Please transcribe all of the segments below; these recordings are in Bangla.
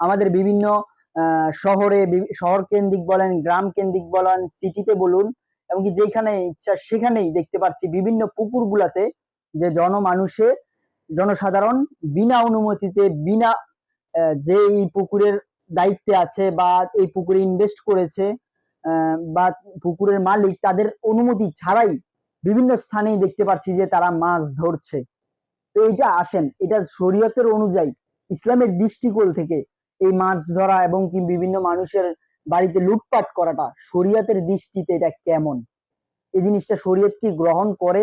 আমাদের বিভিন্ন শহরে শহর কেন্দ্রিক বলেন গ্রাম কেন্দ্রিক বলেন সিটিতে বলুন এমনকি যেখানে ইচ্ছা সেখানেই দেখতে পাচ্ছি বিভিন্ন পুকুরগুলাতে যে জনমানুষে জনসাধারণ বিনা অনুমতিতে, বিনা যে এই পুকুরের দায়িত্বে আছে বা এই পুকুরে ইনভেস্ট করেছে বা পুকুরের মালিক, তাদের অনুমতি ছাড়াই বিভিন্ন স্থানেই দেখতে পাচ্ছি যে তারা মাছ ধরছে। তো এটা আসেন, এটা শরীয়তের অনুযায়ী, ইসলামের দৃষ্টিকোণ থেকে এই মাছ ধরা এবং কি বিভিন্ন মানুষের বাড়িতে লুটপাট করাটা, শরীয়তের দৃষ্টিতে এটা কেমন? এই জিনিসটা শরীয়ত কি গ্রহণ করে,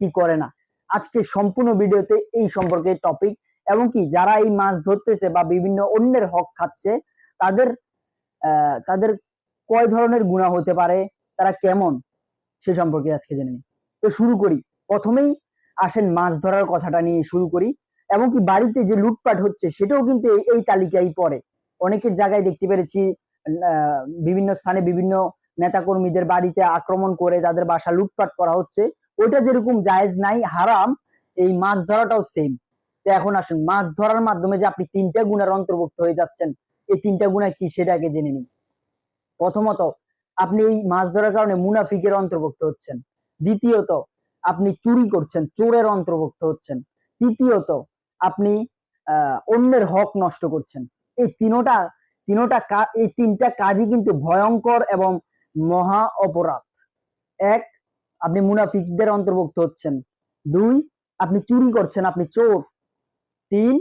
কি করে না? আজকে সম্পূর্ণ ভিডিওতে এই সম্পর্কে টপিক এবং কি যারা এই মাছ ধরতেছে বা বিভিন্ন অন্যের হক খাচ্ছে, তাদের তাদের কয় ধরনের গুণা হতে পারে, তারা কেমন? সে সম্পর্কে আজকে জেনে নিই। তো শুরু করি। প্রথমেই আসেন মাছ ধরার কথাটা নিয়ে শুরু করি। এবং কি বাড়িতে যে লুটপাট হচ্ছে, সেটাও কিন্তু এই- তালিকায় পড়ে। অনেকের জায়গায় দেখতে পেরেছি বিভিন্ন স্থানে বিভিন্ন নেতাকর্মীদের বাড়িতে আক্রমণ করে তাদের বাসা লুটপাট করা হচ্ছে। ওইটা যেরকম জায়েজ নাই, হারাম, এই মাছ ধরাটাও সেম তো এখন আসুন, মাছ ধরার মাধ্যমে যে আপনি তিনটা গুণের অন্তর্ভুক্ত হয়ে যাচ্ছেন, এই তিনটা গুণা কি সেটাকে জেনে নিন। প্রথমত, আপনি এই মাছ ধরার কারণে মুনাফিকের অন্তর্ভুক্ত হচ্ছেন। দ্বিতীয়ত, আপনি চুরি করছেন, চোরের অন্তর্ভুক্ত হচ্ছেন। তৃতীয়ত আপনি অন্যের হক নষ্ট করছেন। এই তিনোটা তিনোটা এই তিনটা কাজই কিন্তু ভয়ঙ্কর এবং মহা অপরাধ। এক, আপনি মুনাফিকদের অন্তর্ভুক্ত হচ্ছেন। দুই, আপনি চুরি করছেন, আপনি চোর। তিন,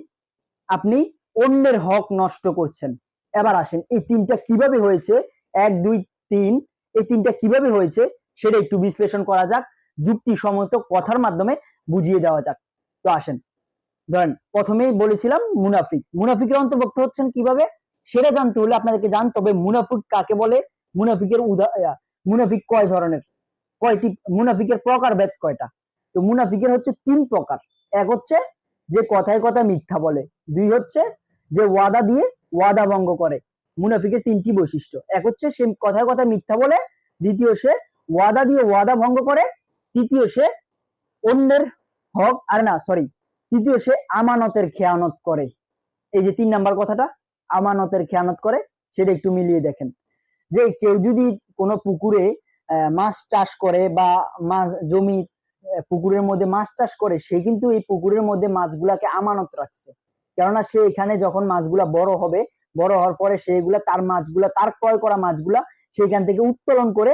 আপনি অন্যের হক নষ্ট করছেন। এবার আসেন, এই তিনটা কীভাবে হয়েছে? এক, দুই, তিন, এই তিনটা কীভাবে হয়েছে? সেটা একটু বিশ্লেষণ করা যাক। যুক্তিসম্মত কথার মাধ্যমে বুঝিয়ে দেওয়া যাক। তো আসেন ধরেন প্রথমেই বলেছিলাম মুনাফিক। মুনাফিকের অন্তর্ভুক্ত হচ্ছেন কীভাবে? সেটা জানতে হলে আপনাদেরকে জানতে হবে মুনাফিক কাকে বলে? মুনাফিকের উদা মুনাফিক কয় ধরনের? কয়টি মুনাফিকের প্রকারভেদ কয়টা? তো মুনাফিকের হচ্ছে তিন প্রকার। এক হচ্ছে যে কথায় কথায় মিথ্যা বলে। দুই হচ্ছে যে ওয়াদা দিয়ে ওয়াদা ভঙ্গ করে। মুনাফিকের তিনটি বৈশিষ্ট্য। এক হচ্ছে সে কথায় কথায় মিথ্যা বলে, দ্বিতীয় সে ওয়াদা দিয়ে ওয়াদা ভঙ্গ করে, তৃতীয় সে অন্যের হক আর না সরি তৃতীয়, সে আমানতের খেয়ানত করে। এই যে তিন নাম্বার কথাটা, আমানতের খেয়ানত করে, সেটা একটু মিলিয়ে দেখেন। যে কেউ যদি কোনো পুকুরে মাছ চাষ করে বা মাছ, জমি পুকুরের মধ্যে মাছ চাষ করে, সে কিন্তু এই পুকুরের মধ্যে মাছগুলাকে আমানত রাখছে। কেননা সে এখানে যখন মাছগুলা বড় হবে, বড় হওয়ার পরে সেগুলা তার মাছগুলা, তার ক্রয় করা মাছগুলা সেখান থেকে উত্তোলন করে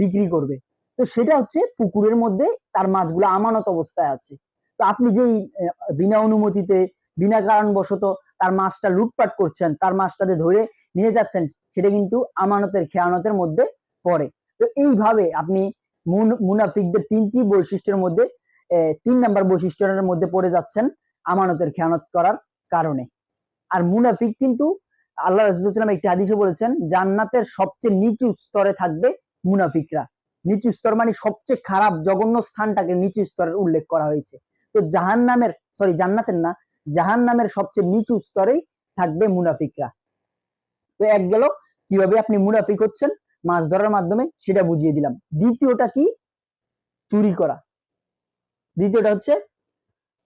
বিক্রি করবে। তো সেটা হচ্ছে পুকুরের মধ্যে তার মাছগুলা আমানত অবস্থায় আছে। তো আপনি যেই বিনা অনুমতিতে, বিনা কারণবশত তার মাছটা লুটপাট করছেন, তার মাছটাতে ধরে নিয়ে যাচ্ছেন, সেটা কিন্তু আমানতের খেয়ানতের মধ্যে পড়ে। তো এইভাবে আপনি মুনাফিকদের তিনটি বৈশিষ্ট্যের মধ্যে তিন নাম্বার বৈশিষ্ট্যের মধ্যে পড়ে যাচ্ছেন আমানতের খেয়ানত করার কারণে। আর মুনাফিক কিন্তু আল্লাহ রসুলাম একটি হাদিসে বলেছেন, জান্নাতের সবচেয়ে নিচু স্তরে থাকবে মুনাফিকরা। নিচু স্তর মানে সবচেয়ে খারাপ, জঘন্য স্থানটাকে নিচু স্তরের উল্লেখ করা হয়েছে। তো জাহান নামের সরি জান্নাতের না জাহান নামের সবচেয়ে নিচু স্তরেই থাকবে মুনাফিকরা। তো এক গেল, কীভাবে আপনি মুনাফিক হচ্ছেন? মাছ ধরার মাধ্যমে, সেটা বুঝিয়ে দিলাম। দ্বিতীয়টা কি? চুরি করা। দ্বিতীয়টা হচ্ছে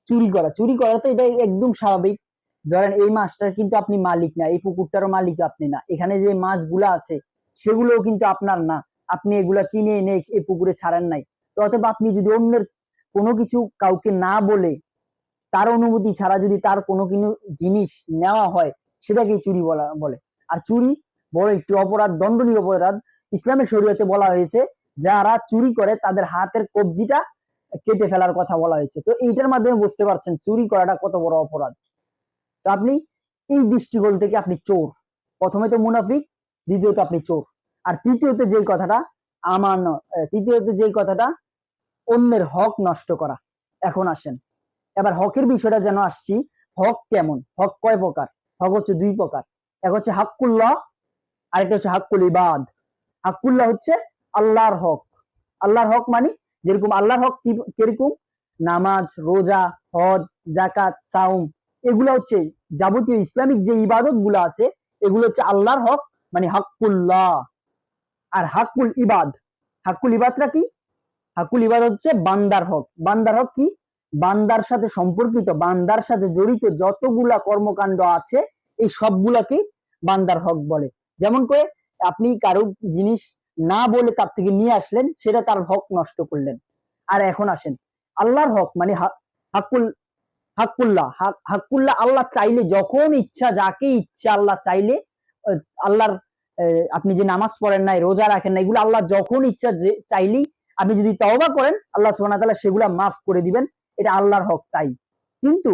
চুরি করা। চুরি করা তো এটা একদম স্বাভাবিক। ধরেন এই মাছটার কিন্তু আপনি মালিক না, এই পুকুরটারও মালিক আপনি না। এখানে যে মাছগুলো আছে, সেগুলোও কিন্তু আপনার না। আপনি এগুলা কিনে এনে এই পুকুরে ছাড়েন নাই। তো অথবা আপনি যদি অন্যের কোনো কিছু কাউকে না বলে তার অনুমতি ছাড়া যদি তার কোনো কিছু জিনিস নেওয়া হয় সেটাকে চুরি বলা, বলে। আর চুরি বড় একটি অপরাধ, দণ্ডনীয় অপরাধ ইসলামের শরীয়তে বলা হয়েছে, যারা চুরি করে তাদের হাতের কবজিটা কেটে ফেলার কথা বলা হয়েছে। তো এইটার মাধ্যমে বুঝতে পারছেন চুরি করাটা কত বড় অপরাধ। তো আপনি এই দৃষ্টিকোণ থেকে আপনি চোর। প্রথমে তো মুনাফিক, দ্বিতীয়ত আপনি চোর। আর তৃতীয়তে যেই কথাটা আমান তৃতীয়তে যেই কথাটা অন্যের হক নষ্ট করা। এখন আসেন। এবার হকের বিষয়টা যেন আসছি, হক কেমন? হক কয় প্রকার? হক হচ্ছে দুই প্রকার। এক হচ্ছে হাক্কুল্লাহ, আরেকটা হচ্ছে হাক্কুল ইবাদ। হাক্কুল্লাহ হচ্ছে আল্লাহর হক। আল্লাহর হক মানে যেরকম আল্লাহর হক কীরকম? নামাজ, রোজা, হজ জাকাত সাউম এগুলো হচ্ছে যাবতীয় ইসলামিক যে ইবাদতগুলো আছে, এগুলো হচ্ছে আল্লাহর হক মানে হাক্কুল্লাহ। আর হাক্কুল ইবাদ। হাক্কুল ইবাদটা কি? হাক্কুল ইবাদ হচ্ছে বান্দার হক। বান্দার হক কি? বান্দার সাথে সম্পর্কিত, বান্দার সাথে জড়িত যতগুলা কর্মকাণ্ড আছে, এই সবগুলাকে বান্দার হক বলে। যেমন করে আপনি কারও জিনিস না বলে তার থেকে নিয়ে আসলেন, সেটা তার হক নষ্ট করলেন। আর এখন আসেন, আল্লাহর হক মানে হা- হাক্কুল, হাক্কুল্লাহ হাক- হাক্কুল্লাহ আল্লাহ চাইলে যখন ইচ্ছা, যাকে ইচ্ছা আল্লাহ চাইলে আল্লাহর আপনি যে নামাজ পড়েন নাই, রোজা রাখেন না এগুলো আল্লাহ যখন ইচ্ছা চাইলেই আপনি যদি তওবা করেন, আল্লাহ সুবহানাহু সেগুলা মাফ করে দিবেন। এটা আল্লাহর হক, তাই। কিন্তু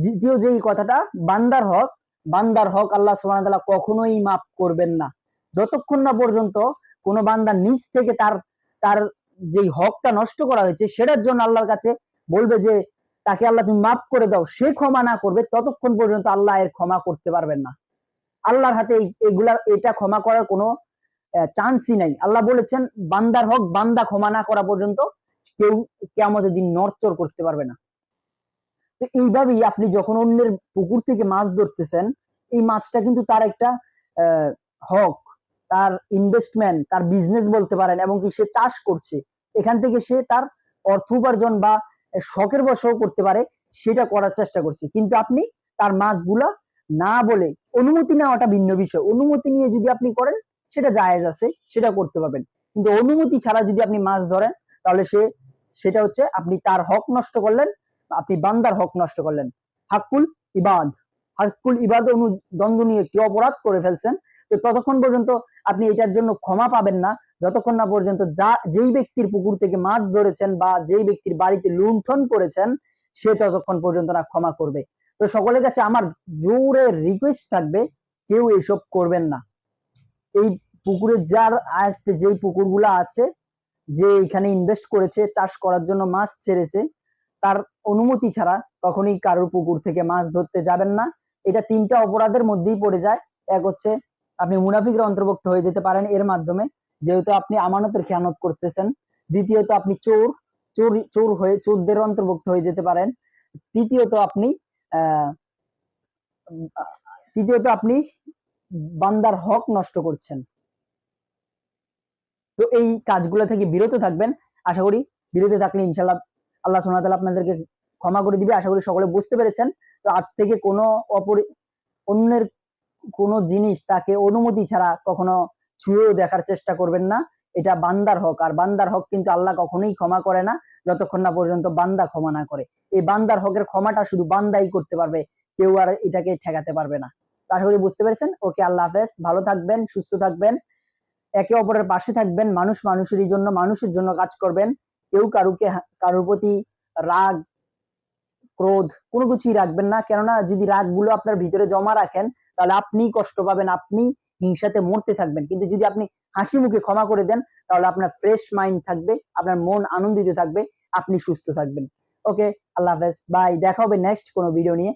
দ্বিতীয় যে কথাটা, বান্দার হক বান্দার হক আল্লাহ সুবহানাহু কখনোই মাফ করবেন না। যতক্ষণ না পর্যন্ত কোনো বান্দা নিজ থেকে তার তার যেই হকটা নষ্ট করা হয়েছে, সেটার জন্য আল্লাহর কাছে বলবে যে, তাকে আল্লাহ তুমি মাফ করে দাও, সে ক্ষমা না করবে, ততক্ষণ পর্যন্ত আল্লাহ এর ক্ষমা করতে পারবেন না। আল্লাহর হাতে এই- এগুলা, এটা ক্ষমা করার কোনো চান্সই নাই। আল্লাহ বলেছেন, বান্দার হক, বান্দা ক্ষমা না করা পর্যন্ত কেউ কেয়ামতের দিন নড়চড় করতে পারবে না। তো এইভাবেই আপনি যখন অন্যের পুকুর থেকে মাছ ধরতেছেন, এই মাছটা কিন্তু তার একটা হক, তার ইনভেস্টমেন্ট তার বিজনেস বলতে পারেন, এবং কি সে চাষ করছে। এখান থেকে সে তার অর্থ উপার্জন বা শখের বসেও করতে পারে, সেটা করার চেষ্টা করছে। কিন্তু আপনি তার মাছগুলা না বলে, অনুমতি নেওয়াটা ভিন্ন বিষয়। অনুমতি নিয়ে যদি আপনি করেন সেটা জায়েজ আছে, সেটা করতে পারবেন। কিন্তু অনুমতি ছাড়া যদি আপনি মাছ ধরেন, তাহলে সে, সেটা হচ্ছে আপনি তার হক নষ্ট করলেন, আপনি বান্দার হক নষ্ট করলেন। হাক্কুল ইবাদ। হাক্কুল ইবাদ অনুদ্বন্দ্ব নিয়ে কি অপরাধ করে ফেলছেন, তো ততক্ষণ পর্যন্ত আপনি এটার জন্য ক্ষমা পাবেন না। যতক্ষণ না পর্যন্ত যা, যেই ব্যক্তির পুকুর থেকে মাছ ধরেছেন বা যেই ব্যক্তির বাড়িতে লুণ্ঠন করেছেন, সে ততক্ষণ পর্যন্ত না ক্ষমা করবে। তো সকলের কাছে আমার জোরে রিকোয়েস্ট থাকবে, কেউ এসব করবেন না। এই পুকুরের যার আয়ত্তে যেই পুকুরগুলো আছে, যে এখানে ইনভেস্ট করেছে, চাষ করার জন্য মাছ ছেড়েছে, তার অনুমতি ছাড়া কখনোই কারোর পুকুর থেকে মাছ ধরতে যাবেন না। এটা তিনটা অপরাধের মধ্যেই পড়ে যায়। এক হচ্ছে, আপনি মুনাফিকের অন্তর্ভুক্ত হয়ে যেতে পারেন এর মাধ্যমে, যেহেতু আপনি আমানতের খেয়ানত করতেছেন। দ্বিতীয়ত, আপনি চোর চোর চোর হয়ে, চোরদের অন্তর্ভুক্ত হয়ে যেতে পারেন। তৃতীয়ত, আপনি আহ, তৃতীয়ত, আপনি বান্দার হক নষ্ট করছেন। তো এই কাজগুলো থেকে বিরত থাকবেন। আশা করি বিরত থাকলে ইনশাল্লাহ আল্লাহ সোনা তালা আপনাদেরকে ক্ষমা করে দিবে। আশা করি সকলে বুঝতে পেরেছেন। তো আজ থেকে কোনো অপরি, অন্যের কোনো জিনিস তাকে অনুমতি ছাড়া কখনো ছুঁয়েও দেখার চেষ্টা করবেন না। এটা বান্দার হক। আর বান্দার হক কিন্তু আল্লাহ কখনোই ক্ষমা করে না, যতক্ষণ না পর্যন্ত বান্দা ক্ষমা না করে। এই বান্দার হকের ক্ষমাটা শুধু বান্দাই করতে পারবে, কেউ আর এটাকে ঠেকাতে পারবে না। তো আশা করি বুঝতে পেরেছেন। ওকে আল্লাহ হাফেজ। ভালো থাকবেন, সুস্থ থাকবেন। একে অপরের পাশে থাকবেন। মানুষ মানুষেরই জন্য, মানুষের জন্য কাজ করবেন। কেউ কারুকে কারোর প্রতি রাগ, ক্রোধ, কোনো কিছুই রাখবেন না। কেননা যদি রাগগুলো আপনার ভিতরে জমা রাখেন, তাহলে আপনি কষ্ট পাবেন আপনি হিংসাতে মরতে থাকবেন। কিন্তু যদি আপনি হাসি মুখে ক্ষমা করে দেন, তাহলে আপনার ফ্রেশ মাইন্ড থাকবে, আপনার মন আনন্দিত থাকবে, আপনি সুস্থ থাকবেন। ওকে, আল্লাহ হাফেজ। বাই। দেখা হবে নেক্সট কোনো ভিডিও নিয়ে।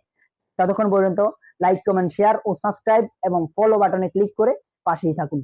ততক্ষণ পর্যন্ত লাইক কমেন্ট শেয়ার ও সাবস্ক্রাইব এবং ফলো বাটনে ক্লিক করে পাশেই থাকুন।